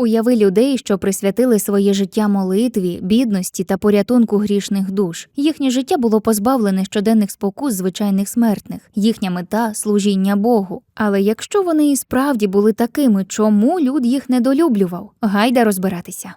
Уяви людей, що присвятили своє життя молитві, бідності та порятунку грішних душ. Їхнє життя було позбавлене щоденних спокус звичайних смертних, їхня мета служіння Богу. Але якщо вони і справді були такими, чому люд їх недолюблював? Гайда розбиратися.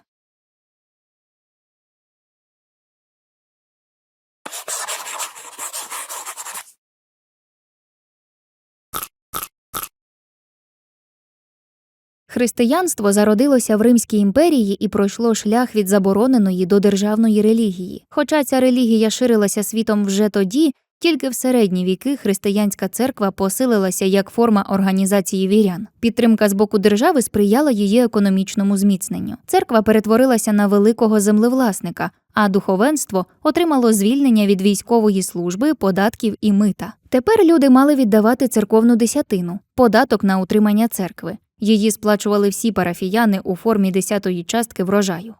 Християнство зародилося в Римській імперії і пройшло шлях від забороненої до державної релігії. Хоча ця релігія ширилася світом вже тоді, тільки в середні віки християнська церква посилилася як форма організації вірян. Підтримка з боку держави сприяла її економічному зміцненню. Церква перетворилася на великого землевласника, а духовенство отримало звільнення від військової служби, податків і мита. Тепер люди мали віддавати церковну десятину, податок на утримання церкви. Її сплачували всі парафіяни у формі десятої частки врожаю.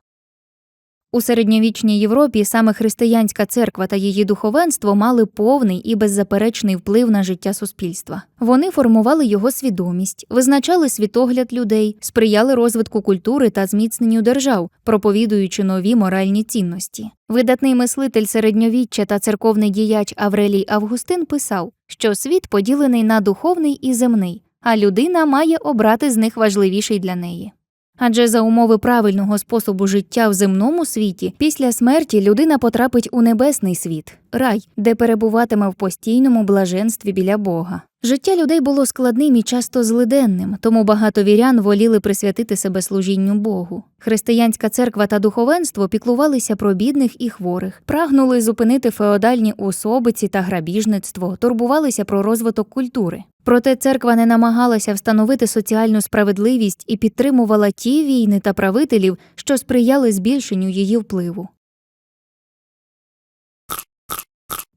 У середньовічній Європі саме християнська церква та її духовенство мали повний і беззаперечний вплив на життя суспільства. Вони формували його свідомість, визначали світогляд людей, сприяли розвитку культури та зміцненню держав, проповідуючи нові моральні цінності. Видатний мислитель середньовіччя та церковний діяч Аврелій Августин писав, що світ поділений на духовний і земний, а людина має обрати з них важливіший для неї. Адже за умови правильного способу життя в земному світі, після смерті людина потрапить у небесний світ, рай, де перебуватиме в постійному блаженстві біля Бога. Життя людей було складним і часто злиденним, тому багато вірян воліли присвятити себе служінню Богу. Християнська церква та духовенство піклувалися про бідних і хворих, прагнули зупинити феодальні особиці та грабіжництво, турбувалися про розвиток культури. Проте церква не намагалася встановити соціальну справедливість і підтримувала ті війни та правителів, що сприяли збільшенню її впливу.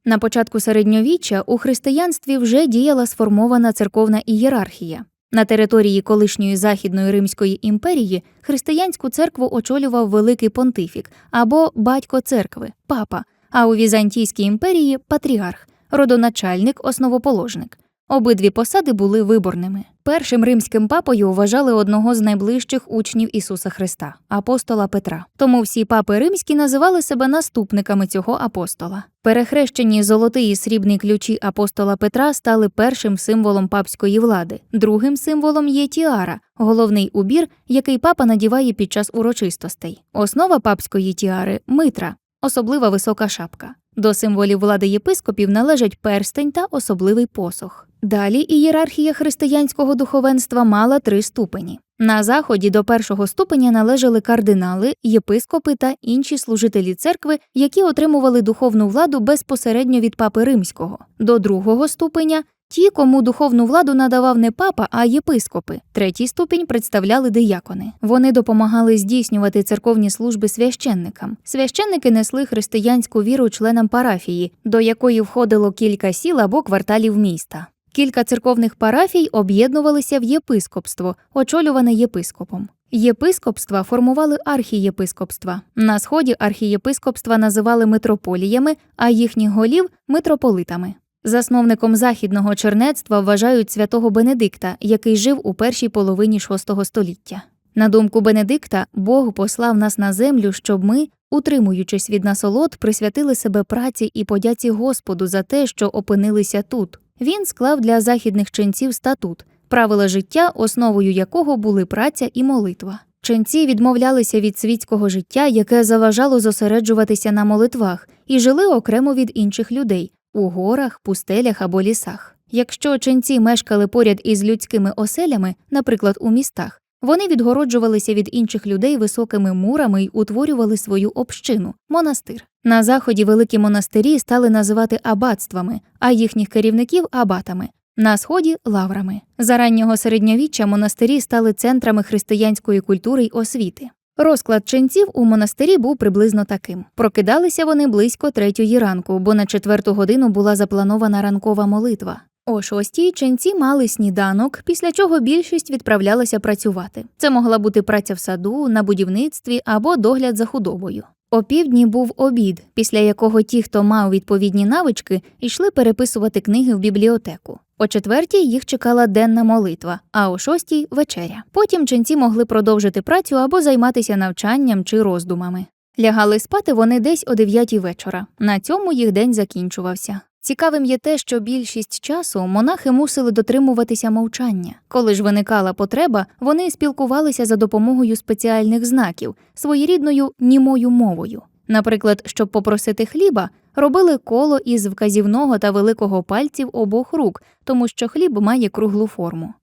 На початку середньовіччя у християнстві вже діяла сформована церковна ієрархія. На території колишньої Західної Римської імперії християнську церкву очолював великий понтифік або батько церкви, папа, а у Візантійській імперії патріарх, родоначальник, основоположник. Обидві посади були виборними. Першим римським папою вважали одного з найближчих учнів Ісуса Христа апостола Петра. Тому всі папи римські називали себе наступниками цього апостола. Перехрещені золотий і срібний ключі апостола Петра стали першим символом папської влади. Другим символом є тіара, головний убір, який папа надіває під час урочистостей. Основа папської тіари митра, особлива висока шапка. До символів влади єпископів належать перстень та особливий посох. Далі ієрархія християнського духовенства мала три ступені. На заході до першого ступеня належали кардинали, єпископи та інші служителі церкви, які отримували духовну владу безпосередньо від папи римського. До другого ступеня ті, кому духовну владу надавав не папа, а єпископи. Третій ступінь представляли диякони. Вони допомагали здійснювати церковні служби священникам. Священники несли християнську віру членам парафії, до якої входило кілька сіл або кварталів міста. Кілька церковних парафій об'єднувалися в єпископство, очолюване єпископом. Єпископства формували архієпископства. На сході архієпископства називали митрополіями, а їхніх голів митрополитами. Засновником західного чернецтва вважають святого Бенедикта, який жив у першій половині VI століття. На думку Бенедикта, Бог послав нас на землю, щоб ми, утримуючись від насолод, присвятили себе праці і подяці Господу за те, що опинилися тут. Він склав для західних ченців статут, правила життя, основою якого були праця і молитва. Ченці відмовлялися від світського життя, яке заважало зосереджуватися на молитвах, і жили окремо від інших людей у горах, пустелях або лісах. Якщо ченці мешкали поряд із людськими оселями, наприклад, у містах, вони відгороджувалися від інших людей високими мурами й утворювали свою общину монастир. На заході великі монастирі стали називати абатствами, а їхніх керівників абатами. На сході лаврами. За раннього середньовіччя монастирі стали центрами християнської культури й освіти. Розклад ченців у монастирі був приблизно таким: прокидалися вони близько третьої ранку, бо на четверту годину була запланована ранкова молитва. О шостій ченці мали сніданок, після чого більшість відправлялася працювати. Це могла бути праця в саду, на будівництві або догляд за худобою. О півдні був обід, після якого ті, хто мав відповідні навички, йшли переписувати книги в бібліотеку. О четвертій їх чекала денна молитва, а о шостій вечеря. Потім ченці могли продовжити працю або займатися навчанням чи роздумами. Лягали спати вони десь о дев'ятій вечора. На цьому їх день закінчувався. Цікавим є те, що більшість часу монахи мусили дотримуватися мовчання. Коли ж виникала потреба, вони спілкувалися за допомогою спеціальних знаків, своєрідною німою мовою. Наприклад, щоб попросити хліба, робили коло із вказівного та великого пальців обох рук, тому що хліб має круглу форму.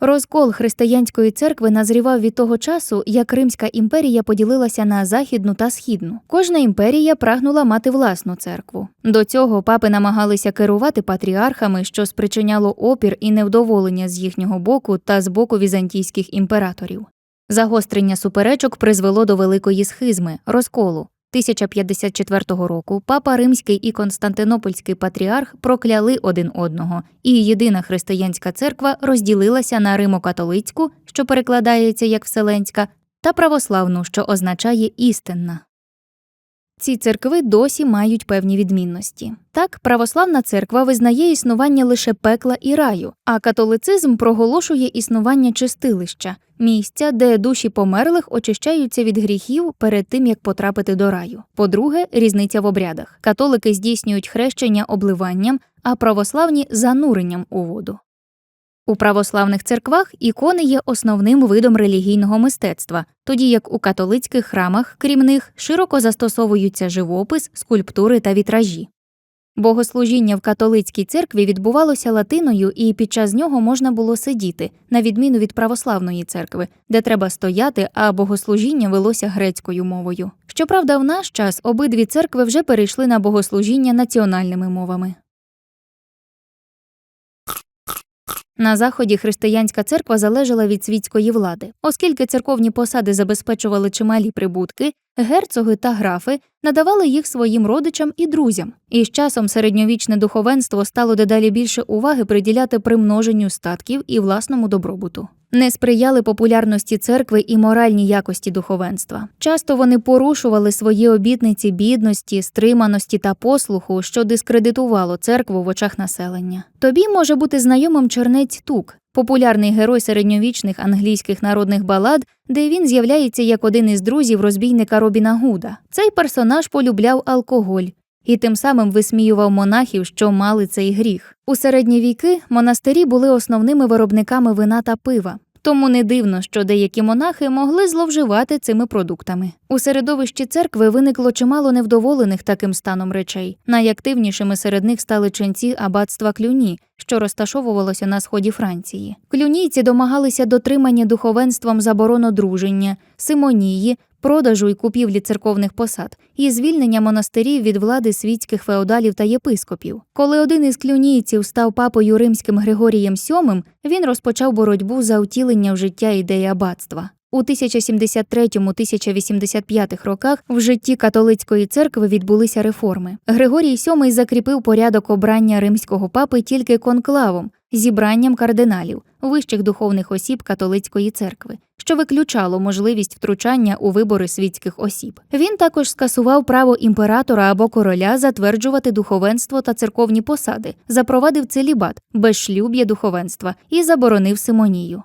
Розкол християнської церкви назрівав від того часу, як Римська імперія поділилася на західну та східну. Кожна імперія прагнула мати власну церкву. До цього папи намагалися керувати патріархами, що спричиняло опір і невдоволення з їхнього боку та з боку візантійських імператорів. Загострення суперечок призвело до великої схизми розколу. 1054 року папа Римський і Константинопольський патріарх прокляли один одного, і єдина християнська церква розділилася на римокатолицьку, що перекладається як Вселенська, та православну, що означає істинна. Ці церкви досі мають певні відмінності. Так, православна церква визнає існування лише пекла і раю, а католицизм проголошує існування чистилища, місця, де душі померлих очищаються від гріхів перед тим як потрапити до раю. По-друге, різниця в обрядах. Католики здійснюють хрещення обливанням, а православні зануренням у воду. У православних церквах ікони є основним видом релігійного мистецтва, тоді як у католицьких храмах, крім них, широко застосовуються живопис, скульптури та вітражі. Богослужіння в католицькій церкві відбувалося латиною, і під час нього можна було сидіти, на відміну від православної церкви, де треба стояти, а богослужіння велося грецькою мовою. Щоправда, в наш час обидві церкви вже перейшли на богослужіння національними мовами. На заході християнська церква залежала від світської влади, оскільки церковні посади забезпечували чималі прибутки, герцоги та графи надавали їх своїм родичам і друзям. І з часом середньовічне духовенство стало дедалі більше уваги приділяти примноженню статків і власному добробуту. Не сприяли популярності церкви і моральній якості духовенства. Часто вони порушували свої обітниці бідності, стриманості та послуху, що дискредитувало церкву в очах населення. Тобі може бути знайомим чернець Тук, популярний герой середньовічних англійських народних балад, де він з'являється як один із друзів розбійника Робіна Гуда. Цей персонаж полюбляв алкоголь. І тим самим висміював монахів, що мали цей гріх. У середні віки монастирі були основними виробниками вина та пива. Тому не дивно, що деякі монахи могли зловживати цими продуктами. У середовищі церкви виникло чимало невдоволених таким станом речей. Найактивнішими серед них стали ченці аббатства Клюні, що розташовувалося на сході Франції. Клюнійці домагалися дотримання духовенством заборону друження, симонії, продажу і купівлі церковних посад і звільнення монастирів від влади світських феодалів та єпископів. Коли один із клюнійців став папою римським Григорієм VII, він розпочав боротьбу за утілення в життя ідеї аббатства. У 1073-1085 роках в житті католицької церкви відбулися реформи. Григорій VII закріпив порядок обрання римського папи тільки конклавом, зібранням кардиналів, вищих духовних осіб католицької церкви, що виключало можливість втручання у вибори світських осіб. Він також скасував право імператора або короля затверджувати духовенство та церковні посади, запровадив целібат, безшлюб'я духовенства і заборонив симонію.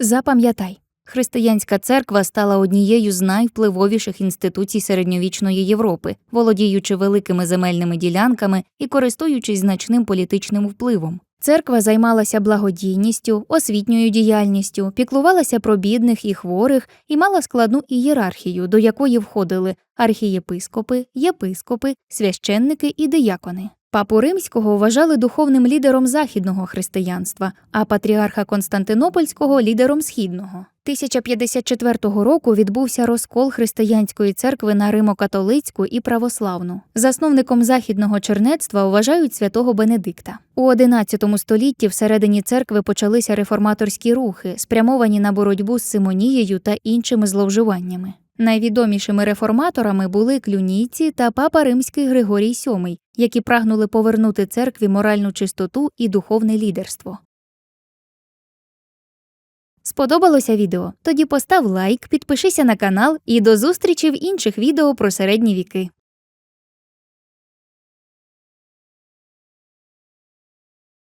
Запам'ятай, християнська церква стала однією з найвпливовіших інституцій середньовічної Європи, володіючи великими земельними ділянками і користуючись значним політичним впливом. Церква займалася благодійністю, освітньою діяльністю, піклувалася про бідних і хворих і мала складну ієрархію, до якої входили архієпископи, єпископи, священники і диякони. Папу римського вважали духовним лідером західного християнства, а патріарха Константинопольського лідером східного. 1054 року відбувся розкол християнської церкви на римокатолицьку і православну. Засновником західного чернецтва вважають святого Бенедикта. У XI столітті всередині церкви почалися реформаторські рухи, спрямовані на боротьбу з симонією та іншими зловживаннями. Найвідомішими реформаторами були клюнійці та папа римський Григорій VII, які прагнули повернути церкві моральну чистоту і духовне лідерство. Сподобалося відео? Тоді постав лайк, підпишися на канал і до зустрічі в інших відео про середні віки.